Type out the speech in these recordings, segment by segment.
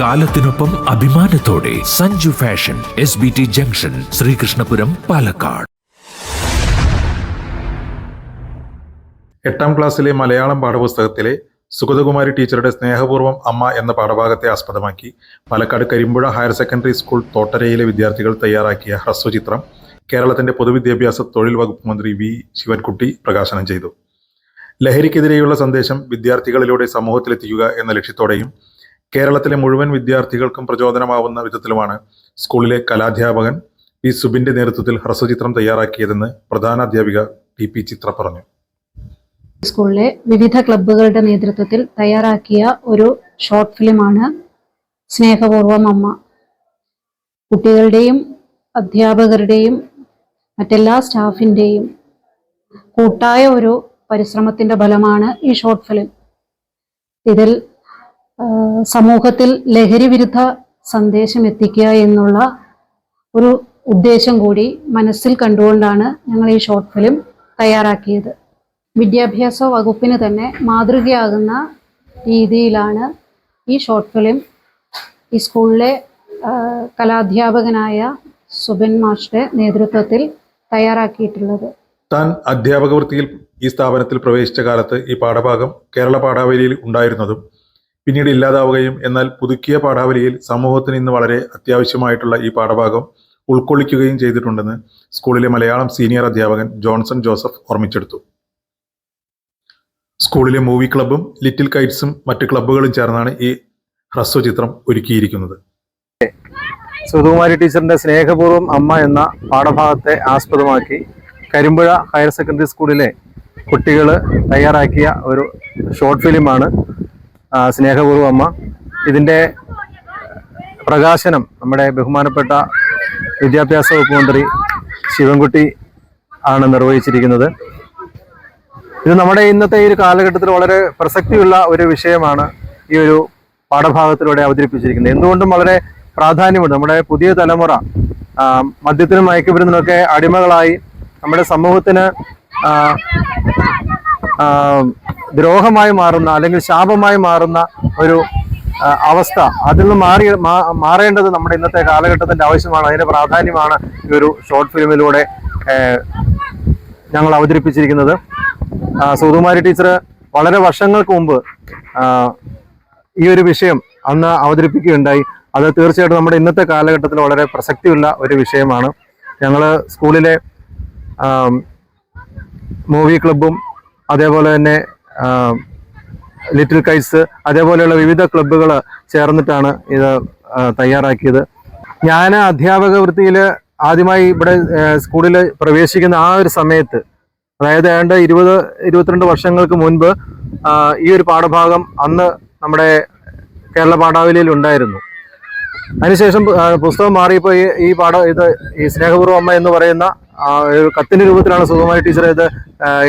കാലത്തിനൊപ്പം അഭിമാനത്തോടെ Sanju fashion S B T junction Sreekrishnapuram Palakkad. എട്ടാം ക്ലാസ്സിലെ മലയാളം പാഠപുസ്തകത്തിലെ സുഗതകുമാരി ടീച്ചറുടെ സ്നേഹപൂർവം അമ്മ എന്ന പാഠഭാഗത്തെ ആസ്പദമാക്കി Palakkad Karimpuzha higher secondary school തോട്ടരയിലെ വിദ്യാർത്ഥികൾ തയ്യാറാക്കിയ ഹ്രസ്വചിത്രം കേരളത്തിന്റെ പൊതുവിദ്യാഭ്യാസ തൊഴിൽ വകുപ്പ് മന്ത്രി വി. ശിവൻകുട്ടി പ്രകാശനം ചെയ്തു. ലഹരിക്കെതിരെയുള്ള സന്ദേശം വിദ്യാർത്ഥികളിലൂടെ സമൂഹത്തിലെത്തിക്കുക എന്ന ലക്ഷ്യത്തോടെയും കേരളത്തിലെ മുഴുവൻ വിദ്യാർത്ഥികൾക്കും പ്രചോദനമാവുന്ന വിധത്തിലുമാണ് സ്കൂളിലെ കലാധ്യാപകൻ പി സുബിന്റെ നേതൃത്വത്തിൽ ഹ്രസ്വചിത്രം തയ്യാറാക്കിയതെന്ന് പ്രധാന അധ്യാപിക ടി പി ചിത്ര പറഞ്ഞു. സ്കൂളിലെ വിവിധ ക്ലബ്ബുകളുടെ നേതൃത്വത്തിൽ തയ്യാറാക്കിയ ഒരു ഷോർട്ട് ഫിലിമാണ് സ്നേഹപൂർവം അമ്മ. കുട്ടികളുടെയും അധ്യാപകരുടെയും മറ്റെല്ലാ സ്റ്റാഫിന്റെയും കൂട്ടായ ഒരു പരിശ്രമത്തിന്റെ ഫലമാണ് ഈ ഷോർട്ട് ഫിലിം. ഇതിൽ സമൂഹത്തിൽ ലഹരി വിരുദ്ധ സന്ദേശം എത്തിക്കുക എന്നുള്ള ഒരു ഉദ്ദേശം കൂടി മനസ്സിൽ കണ്ടുകൊണ്ടാണ് ഞങ്ങൾ ഈ ഷോർട്ട് ഫിലിം തയ്യാറാക്കിയത്. വിദ്യാഭ്യാസ വകുപ്പിന് തന്നെ മാതൃകയാകുന്ന രീതിയിലാണ് ഈ ഷോർട്ട് ഫിലിം ഈ സ്കൂളിലെ കലാധ്യാപകനായ സുബിൻ മാഷിന്റെ നേതൃത്വത്തിൽ തയ്യാറാക്കിയിട്ടുള്ളത്. താൻ അധ്യാപക വൃത്തിയിൽ ഈ സ്ഥാപനത്തിൽ പ്രവേശിച്ച കാലത്ത് ഈ പാഠഭാഗം കേരള പാഠാവലിയിൽ ഉണ്ടായിരുന്നതും പിന്നീട് ഇല്ലാതാവുകയും എന്നാൽ പുതുക്കിയ പാഠാവലിയിൽ സമൂഹത്തിന് ഇന്ന് വളരെ അത്യാവശ്യമായിട്ടുള്ള ഈ പാഠഭാഗം ഉൾക്കൊള്ളിക്കുകയും ചെയ്തിട്ടുണ്ടെന്ന് സ്കൂളിലെ മലയാളം സീനിയർ അധ്യാപകൻ ജോൺസൺ ജോസഫ് ഓർമ്മിച്ചെടുത്തു. സ്കൂളിലെ മൂവി ക്ലബ്ബും ലിറ്റിൽ കൈറ്റ്സും മറ്റ് ക്ലബ്ബുകളും ചേർന്നാണ് ഈ ഹ്രസ്വചിത്രം ഒരുക്കിയിരിക്കുന്നത്. സുധകുമാരി ടീച്ചറിന്റെ സ്നേഹപൂർവം അമ്മ എന്ന പാഠഭാഗത്തെ ആസ്പദമാക്കി കരിമ്പുഴ ഹയർ സെക്കൻഡറി സ്കൂളിലെ കുട്ടികൾ തയ്യാറാക്കിയ ഒരു ഷോർട്ട് ഫിലിമാണ് സ്നേഹപൂർവം അമ്മ. ഇതിന്റെ പ്രകാശനം നമ്മുടെ ബഹുമാനപ്പെട്ട വിദ്യാഭ്യാസ വകുപ്പ് മന്ത്രി ശിവൻകുട്ടി ആണ് നിർവഹിച്ചിരിക്കുന്നത്. ഇത് നമ്മുടെ ഇന്നത്തെ ഈ ഒരു കാലഘട്ടത്തിൽ വളരെ പ്രസക്തിയുള്ള ഒരു വിഷയമാണ് ഈ ഒരു പാഠഭാഗത്തിലൂടെ അവതരിപ്പിച്ചിരിക്കുന്നത്. എന്തുകൊണ്ടും വളരെ പ്രാധാന്യമുണ്ട്. നമ്മുടെ പുതിയ തലമുറ മദ്യത്തിനും മയക്കുമരുന്നിനൊക്കെ അടിമകളായി നമ്മുടെ സമൂഹത്തിന് ദ്രോഹമായി മാറുന്ന അല്ലെങ്കിൽ ശാപമായി മാറുന്ന ഒരു അവസ്ഥ അതിൽ നിന്ന് മാറി മാറേണ്ടത് നമ്മുടെ ഇന്നത്തെ കാലഘട്ടത്തിന്റെ ആവശ്യമാണ്. അതിന്റെ പ്രാധാന്യമാണ് ഈ ഒരു ഷോർട്ട് ഫിലിമിലൂടെ ഞങ്ങൾ അവതരിപ്പിച്ചിരിക്കുന്നത്. സുകുമാരി ടീച്ചർ വളരെ വർഷങ്ങൾക്ക് മുമ്പ് ഈ ഒരു വിഷയം അന്ന് അവതരിപ്പിക്കുകയുണ്ടായി. അത് തീർച്ചയായിട്ടും നമ്മുടെ ഇന്നത്തെ കാലഘട്ടത്തിൽ വളരെ പ്രസക്തിയുള്ള ഒരു വിഷയമാണ്. ഞങ്ങൾ സ്കൂളിലെ മൂവി ക്ലബും അതേപോലെ തന്നെ ലിറ്റിൽ കൈറ്റ്സ് അതേപോലെയുള്ള വിവിധ ക്ലബ്ബുകൾ ചേർന്നിട്ടാണ് ഇത് തയ്യാറാക്കിയത്. ഞാൻ അധ്യാപക വൃത്തിയിൽ ആദ്യമായി ഇവിടെ സ്കൂളിൽ പ്രവേശിക്കുന്ന ആ ഒരു സമയത്ത് അതായത് ഏതാണ്ട് ഇരുപത് ഇരുപത്തിരണ്ട് വർഷങ്ങൾക്ക് മുൻപ് ഈ ഒരു പാഠഭാഗം അന്ന് നമ്മുടെ കേരള പാഠാവലിയിൽ ഉണ്ടായിരുന്നു. അതിനുശേഷം പുസ്തകം മാറിയപ്പോൾ ഈ പാഠ ഇത് ഈ സ്നേഹപൂർവം അമ്മ എന്ന് പറയുന്ന കത്തിന്റെ രൂപത്തിലാണ് സുകുമാരി ടീച്ചർ ഇത്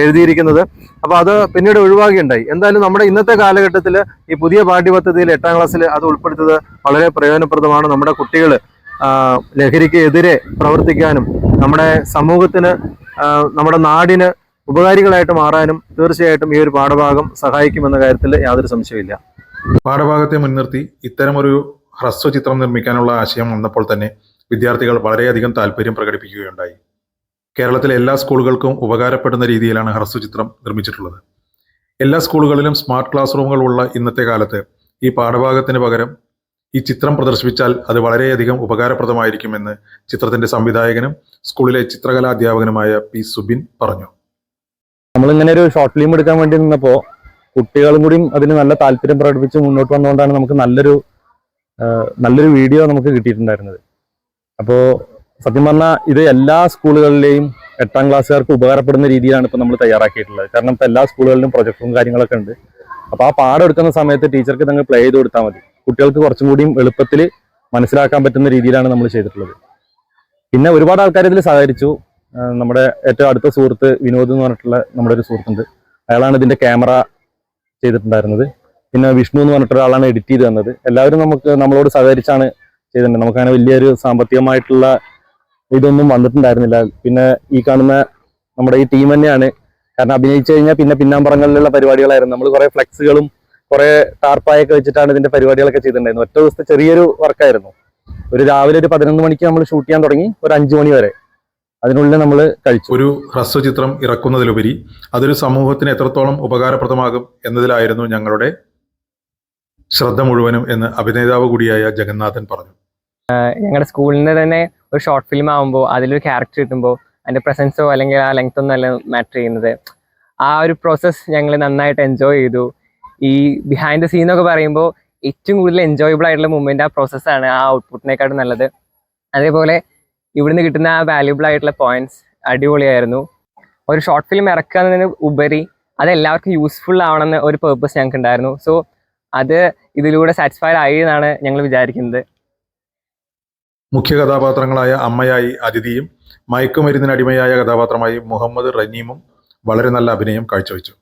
എഴുതിയിരിക്കുന്നത്. അപ്പൊ അത് പിന്നീട് ഒഴിവാക്കിയുണ്ടായി. എന്തായാലും നമ്മുടെ ഇന്നത്തെ കാലഘട്ടത്തിൽ ഈ പുതിയ പാഠ്യപദ്ധതിയിൽ എട്ടാം ക്ലാസ്സിൽ അത് ഉൾപ്പെടുത്തത് വളരെ പ്രയോജനപ്രദമാണ്. നമ്മുടെ കുട്ടികൾ ലഹരിക്ക് എതിരെ പ്രവർത്തിക്കാനും നമ്മുടെ സമൂഹത്തിന് നമ്മുടെ നാടിന് ഉപകാരികളായിട്ട് മാറാനും തീർച്ചയായിട്ടും ഈ ഒരു പാഠഭാഗം സഹായിക്കുമെന്ന കാര്യത്തിൽ യാതൊരു സംശയമില്ല പാഠഭാഗത്തെ മുൻനിർത്തി ഇത്തരമൊരു ഹ്രസ്വചിത്രം നിർമ്മിക്കാനുള്ള ആശയം വന്നപ്പോൾ തന്നെ വിദ്യാർത്ഥികൾ വളരെയധികം താല്പര്യം പ്രകടിപ്പിക്കുകയുണ്ടായി. കേരളത്തിലെ എല്ലാ സ്കൂളുകൾക്കും ഉപകാരപ്പെടുന്ന രീതിയിലാണ് ഹ്രസ്വചിത്രം നിർമ്മിച്ചിട്ടുള്ളത്. എല്ലാ സ്കൂളുകളിലും സ്മാർട്ട് ക്ലാസ് റൂമുകൾ ഉള്ള ഇന്നത്തെ കാലത്ത് ഈ പാഠഭാഗത്തിന് പകരം ഈ ചിത്രം പ്രദർശിപ്പിച്ചാൽ അത് വളരെയധികം ഉപകാരപ്രദമായിരിക്കുമെന്ന് ചിത്രത്തിന്റെ സംവിധായകനും സ്കൂളിലെ ചിത്രകലാ അധ്യാപകനുമായ പി സുബിൻ പറഞ്ഞു. നമ്മളിങ്ങനെ ഒരു ഷോർട്ട് ഫിലിം എടുക്കാൻ വേണ്ടി നിന്നപ്പോൾ കുട്ടികളും കൂടിയും അതിന് നല്ല താല്പര്യം പ്രകടിപ്പിച്ച് മുന്നോട്ട് വന്നുകൊണ്ടാണ് നമുക്ക് നല്ലൊരു നല്ലൊരു വീഡിയോ നമുക്ക് കിട്ടിയിട്ടുണ്ടായിരുന്നത്. അപ്പോൾ സത്യം പറഞ്ഞാൽ ഇത് എല്ലാ സ്കൂളുകളിലെയും എട്ടാം ക്ലാസ്സുകാർക്ക് ഉപകാരപ്പെടുന്ന രീതിയിലാണ് ഇപ്പോൾ നമ്മൾ തയ്യാറാക്കിയിട്ടുള്ളത്. കാരണം ഇപ്പോൾ എല്ലാ സ്കൂളുകളിലും പ്രൊജക്ടറും കാര്യങ്ങളൊക്കെ ഉണ്ട്. അപ്പോൾ ആ പാഠം എടുക്കുന്ന സമയത്ത് ടീച്ചർക്ക് തങ്ങൾ പ്ലേ ചെയ്ത് കൊടുത്താൽ മതി. കുട്ടികൾക്ക് കുറച്ചും കൂടിയും എളുപ്പത്തിൽ മനസ്സിലാക്കാൻ പറ്റുന്ന രീതിയിലാണ് നമ്മൾ ചെയ്തിട്ടുള്ളത്. പിന്നെ ഒരുപാട് ആൾക്കാർ ഇതിൽ സഹകരിച്ചു. നമ്മുടെ ഏറ്റവും അടുത്ത സുഹൃത്ത് വിനോദ് എന്ന് പറഞ്ഞിട്ടുള്ള നമ്മുടെ ഒരു സുഹൃത്തുണ്ട്. അയാളാണ് ഇതിന്റെ ക്യാമറ ചെയ്തിട്ടുണ്ടായിരുന്നത്. പിന്നെ വിഷ്ണു എന്ന് പറഞ്ഞിട്ട് ഒരാളാണ് എഡിറ്റ് ചെയ്ത് തന്നത്. എല്ലാവരും നമുക്ക് നമ്മളോട് സഹകരിച്ചാണ് ചെയ്തിട്ടുണ്ട്. നമുക്കങ്ങനെ വലിയൊരു സാമ്പത്തികമായിട്ടുള്ള ഇതൊന്നും വന്നിട്ടുണ്ടായിരുന്നില്ല. പിന്നെ ഈ കാണുന്ന നമ്മുടെ ഈ ടീം തന്നെയാണ്. കാരണം അഭിനയിച്ചു കഴിഞ്ഞാൽ പിന്നെ പിന്നാമ്പറങ്ങളിലുള്ള പരിപാടികളായിരുന്നു. നമ്മൾ കുറെ ഫ്ലെക്സുകളും കുറെ ടാർപ്പായൊക്കെ വെച്ചിട്ടാണ് ഇതിന്റെ പരിപാടികളൊക്കെ ചെയ്തിട്ടുണ്ടായിരുന്നത്. ഒറ്റ ദിവസത്തെ ചെറിയൊരു വർക്കായിരുന്നു. ഒരു രാവിലെ ഒരു പതിനൊന്ന് മണിക്ക് നമ്മൾ ഷൂട്ട് ചെയ്യാൻ തുടങ്ങി ഒരു അഞ്ചു മണി വരെ. അതിനുള്ളിൽ നമ്മൾ കഴിച്ചു. ഒരു ഹ്രസ്വചിത്രം ഇറക്കുന്നതിലുപരി അതൊരു സമൂഹത്തിന് എത്രത്തോളം ഉപകാരപ്രദമാകും എന്നതിലായിരുന്നു ഞങ്ങളുടെ ശ്രദ്ധ മുഴുവനും എന്ന് അഭിനേതാവ് കൂടിയായ ജഗന്നാഥൻ പറഞ്ഞു. ഞങ്ങളുടെ സ്കൂളിന് തന്നെ ഒരു ഷോർട്ട് ഫിലിം ആകുമ്പോൾ അതിലൊരു ക്യാരക്ടർ കിട്ടുമ്പോൾ അതിന്റെ പ്രസൻസോ അല്ലെങ്കിൽ ആ ലെങ്ത് ഒന്നും അല്ല മാറ്റർ ചെയ്യുന്നത്. ആ ഒരു പ്രോസസ്സ് ഞങ്ങൾ നന്നായിട്ട് എൻജോയ് ചെയ്തു. ഈ ബിഹൈൻഡ് ദ സീൻ എന്നൊക്കെ പറയുമ്പോൾ ഏറ്റവും കൂടുതൽ എൻജോയബിൾ ആയിട്ടുള്ള മൂമെന്റ് ആ പ്രോസസ്സാണ് ആ ഔട്ട്പുട്ടിനേക്കാളും നല്ലത്. അതേപോലെ ഇവിടുന്ന് കിട്ടുന്ന ആ വാല്യൂബിൾ ആയിട്ടുള്ള പോയിന്റ്സ് അടിപൊളിയായിരുന്നു. ഒരു ഷോർട്ട് ഫിലിം ഇറക്കുന്നതിന് ഉപരി അത് എല്ലാവർക്കും യൂസ്ഫുൾ ആവണമെന്ന് ഒരു പേർപ്പസ് ഞങ്ങൾക്ക് ഉണ്ടായിരുന്നു. സോ അത് ഇതിലൂടെ സാറ്റിസ്ഫൈഡ് ആയി എന്നാണ് ഞങ്ങൾ വിചാരിക്കുന്നത്. മുഖ്യ കഥാപാത്രങ്ങളായ അമ്മയായി അതിഥിയും മയക്കുമരുന്നിനടിമയായ കഥാപാത്രമായി മുഹമ്മദ് റനീമും വളരെ നല്ല അഭിനയം കാഴ്ചവെച്ചു.